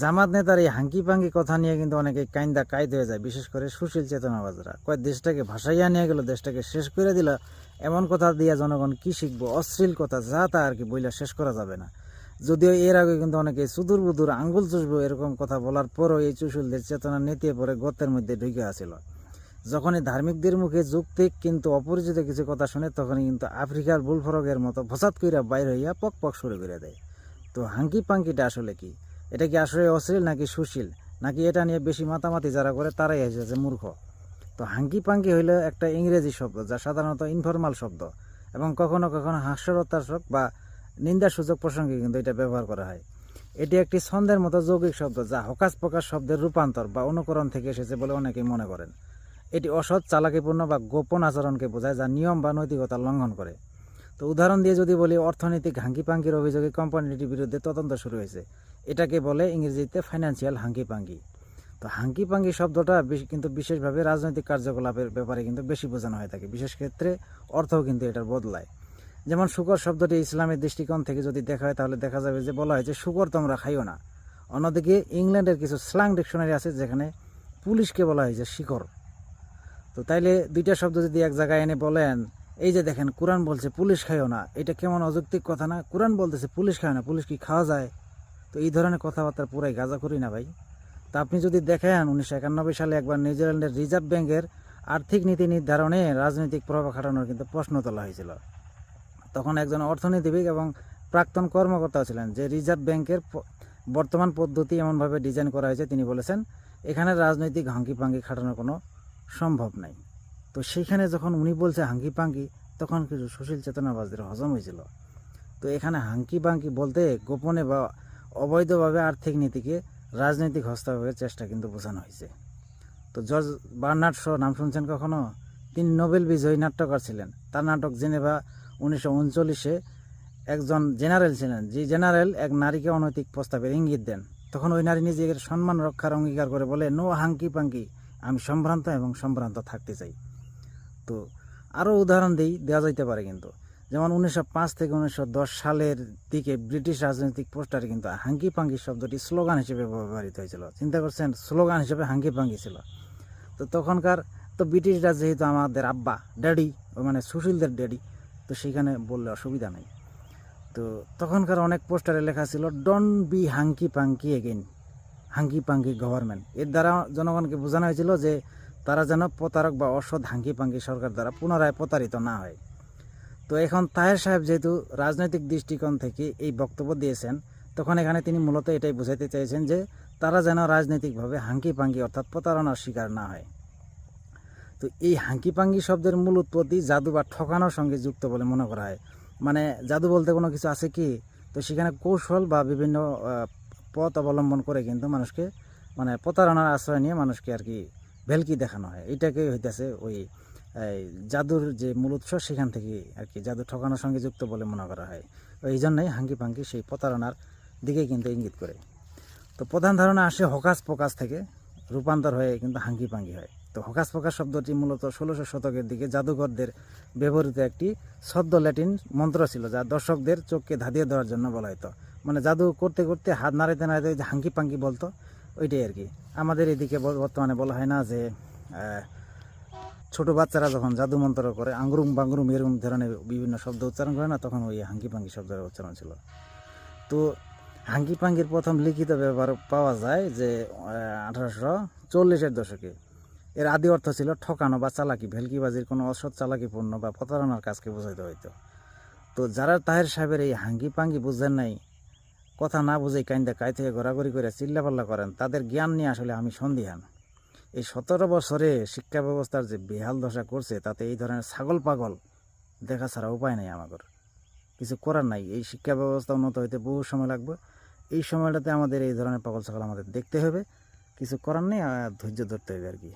জামাত নেতার এই হাঙ্কি পাঙ্কি কথা নিয়ে কিন্তু অনেকে কাইন্দা কায়দ হয়ে যায়, বিশেষ করে সুশীল চেতনাবাজরা। কয়, দেশটাকে ভাসাইয়া নিয়ে গেল, দেশটাকে শেষ করে দিল, এমন কথা দিয়া জনগণ কি শিখব? অশ্লীল কথা, যা তা আর কি বইলা শেষ করা যাবে না। যদিও এর আগে কিন্তু অনেকে সুদূর বুদুর আঙ্গুল চুষবো এরকম কথা বলার পরও এই চুশুলদের চেতনা নেতিয়ে পরে গর্তের মধ্যে ঢুকে আসিল যখনই ধার্মিকদের মুখে যুক্তিক কিন্তু অপরিচিত কিছু কথা শুনে তখনই কিন্তু আফ্রিকার বুলফরগের মতো ফসাদ কইরা বাইর হইয়া পক পক শুরু করে দেয়। তো হাঙ্কি পাঙ্কিটা আসলে কি? এটা কি আসলে অশ্লীল নাকি সুশীল? নাকি এটা নিয়ে বেশি মাতামাতি যারা করে তারাই এসেছে মূর্খ? তো হাঙ্কি পাঙ্কি হইল একটা ইংরেজি শব্দ যা সাধারণত ইনফরমাল শব্দ এবং কখনো কখনো হাস্যরতাসক বা নিন্দাসূচক প্রসঙ্গে কিন্তু এটা ব্যবহার করা হয়। এটি একটি ছন্দের মতো যৌগিক শব্দ যা হকাস প্রকাশ শব্দের রূপান্তর বা অনুকরণ থেকে এসেছে বলে অনেকেই মনে করেন। এটি অসৎ, চালাকিপূর্ণ বা গোপন আচরণকে বোঝায় যা নিয়ম বা নৈতিকতা লঙ্ঘন করে। তো উদাহরণ দিয়ে যদি বলি, অর্থনৈতিক হাঙ্কি পাঙ্কির অভিযোগে কোম্পানিটির বিরুদ্ধে তদন্ত শুরু হয়েছে। এটাকে বলে ইংরেজিতে ফাইন্যান্সিয়াল হাঙ্কি পাঙ্কি তো হাঙ্কি পাঙ্কি শব্দটা কিন্তু বিশেষভাবে রাজনৈতিক কার্যকলাপের ব্যাপারে কিন্তু বেশি বোঝানো হয়ে থাকে। বিশেষ ক্ষেত্রে অর্থও কিন্তু এটার বদলায়। যেমন শুকর শব্দটি ইসলামের দৃষ্টিকোণ থেকে যদি দেখা হয়, তাহলে দেখা যাবে যে বলা হয়েছে, শুকর তোমরা খাইও না। অন্যদিকে ইংল্যান্ডের কিছু স্ল্যাং ডিকশনারি আছে, যেখানে পুলিশকে বলা হয়েছে শিকড়। তো তাইলে দুইটা শব্দ যদি এক জায়গায় এনে বলেন, এই যে দেখেন, কোরআন বলছে পুলিশ খাইও না। এটা কেমন অযৌক্তিক কথা না? কোরআন বলতেছে পুলিশ খায় না, পুলিশ কি খাওয়া যায়? তো এই ধরনের কথাবার্তা পুরাই গাজা করি না ভাই। তা আপনি যদি দেখেন, উনিশশো একানব্বই সালে একবার নিউজিল্যান্ডের রিজার্ভ ব্যাংকের আর্থিক নীতি নির্ধারণে রাজনৈতিক প্রভাব খাটানোর কিন্তু প্রশ্ন তোলা হয়েছিল। তখন একজন অর্থনীতিবিদ এবং প্রাক্তন কর্মকর্তাও ছিলেন, যে রিজার্ভ ব্যাংকের বর্তমান পদ্ধতি এমনভাবে ডিজাইন করা হয়েছে। তিনি বলেছেন, এখানে রাজনৈতিক হাঙ্কি পাঙ্কি খাটানোর কোনো সম্ভব নাই। তো সেইখানে যখন উনি বলছে হাঙ্কি পাঙ্কি, তখন কিছু সুশীল চেতনাবাজদের হজম হয়েছিল। তো এখানে হাঙ্কি পাঙ্কি বলতে গোপনে বা অবৈধভাবে আর্থিক নীতিকে রাজনৈতিক হস্তক্ষেপের চেষ্টা কিন্তু বোঝানো হয়েছে। তো জর্জ বার্নার্ড শো নাম শুনছেন কখনো? তিনি নোবেল বিজয়ী নাট্যকার ছিলেন। তার নাটক জেনেভা উনিশশো উনচল্লিশে একজন জেনারেল ছিলেন, যে জেনারেল এক নারীকে অনৈতিক প্রস্তাবের ইঙ্গিত দেন। তখন ওই নারী নিজেকে সম্মান রক্ষার অঙ্গীকার করে বলে, নো হাঙ্কি পাঙ্কি আমি সম্ভ্রান্ত এবং সম্ভ্রান্ত থাকতে চাই। তো আরও উদাহরণ দিই দেওয়া যাইতে পারে কিন্তু। যেমন উনিশশো পাঁচ থেকে উনিশশো দশ সালের দিকে ব্রিটিশ রাজনৈতিক পোস্টারে কিন্তু হাঙ্কি পাঙ্কি শব্দটি স্লোগান হিসেবে ব্যবহৃত হয়েছিল। চিন্তা করছেন, স্লোগান হিসেবে হাঙ্কি পাঙ্কি ছিল। তো তখনকার, তো ব্রিটিশরা যেহেতু আমাদের আব্বা, ড্যাডি মানে সুশীলদের ড্যাডি, তো সেখানে বললে অসুবিধা নেই। তো তখনকার অনেক পোস্টারে লেখা ছিল don be hanky panky again hanky panky government এর দ্বারা জনগণকে বোঝানো হয়েছিল যে তারা যেন প্রতারক বা অসৎ হাঙ্কি পাঙ্কি সরকার দ্বারা পুনরায় প্রতারিত না হয়। তো এখন তাহের সাহেব যেহেতু রাজনৈতিক দৃষ্টিকোণ থেকে এই বক্তব্য দিয়েছেন, তখন এখানে তিনি মূলত এটাই বোঝাতে চাইছেন যে তারা যেন রাজনৈতিকভাবে হাঙ্কি পাঙ্কি অর্থাৎ প্রতারণার শিকার না হয়। তো এই হাঙ্কি পাঙ্কি শব্দের মূল উৎপত্তি জাদু বা ঠকানোর সঙ্গে যুক্ত বলে মনে করা হয়। মানে জাদু বলতে কোনো কিছু আছে কি? তো সেখানে কৌশল বা বিভিন্ন পথ অবলম্বন করে কিন্তু মানুষকে মানে প্রতারণার আশ্রয় নিয়ে মানুষকে আর কি ভেলকি দেখানো হয়। এটাকে হইতেছে ওই জাদুর যে মূল উৎস সেখান থেকে আর কি জাদু ঠকানোর সঙ্গে যুক্ত বলে মনে করা হয়। এই জন্যই হাঙ্কি পাঙ্কি সেই প্রতারণার দিকে কিন্তু ইঙ্গিত করে। তো প্রধান ধারণা আসে হকাস প্রকাশ থেকে রূপান্তর হয়ে কিন্তু হাঙ্কি পাঙ্কি হয়। তো হকাস প্রকাশ শব্দটি মূলত ষোলোশো শতকের দিকে জাদুঘরদের ব্যবহৃত একটি সদ্য ল্যাটিন মন্ত্র ছিল, যা দর্শকদের চোখকে ধাঁধিয়ে দেওয়ার জন্য বলা হতো মানে জাদু করতে করতে হাত নাড়াইতে নাড়াইতে ওই যে হাঙ্কি পাঙ্কি বলতো, ওইটাই আর কি। আমাদের এদিকে বর- বর্তমানে বলা হয় না যে ছোট বাচ্চারা যখন জাদু মন্ত্র করে আঙ্গুরুম বাঙ্গুরুম এরকম ধরনের বিভিন্ন শব্দ উচ্চারণ করে না, তখন ওই হাঙ্কি পাঙ্কি শব্দের উচ্চারণ ছিল। তো হাঙ্কি পাঙ্কির প্রথম লিখিত ব্যবহার পাওয়া যায় যে আঠারোশো চল্লিশের দশকে। এর আদি অর্থ ছিল ঠকানো বা চালাকি, ভেলকিবাজির কোনো অসৎ চালাকিপূর্ণ বা প্রতারণার কাজকে বোঝাইতে হইতো। তো যারা তাহের সাহেবের এই হাঙ্কি পাঙ্কি বুঝছেন নাই কথা না বুঝেই কাইন্দা কাই থেকে ঘোরাঘুরি করে চিল্লাপাল্লা করেন, তাদের জ্ঞান নিয়ে আসলে আমি সন্দিহান। এই সতেরো বছরে শিক্ষা ব্যবস্থার যে বেহাল দশা করছে, তাতে এই ধরনের ছাগল পাগল দেখা ছাড়া উপায় নেই আমাদের। কিছু করার নাই, এই শিক্ষা ব্যবস্থা উন্নত হইতে বহু সময় লাগবে। এই সময়টাতে আমাদের এই ধরনের পাগল ছাগল আমাদের দেখতে হবে, কিছু করার নেই ধৈর্য ধরতে হবে আর কি।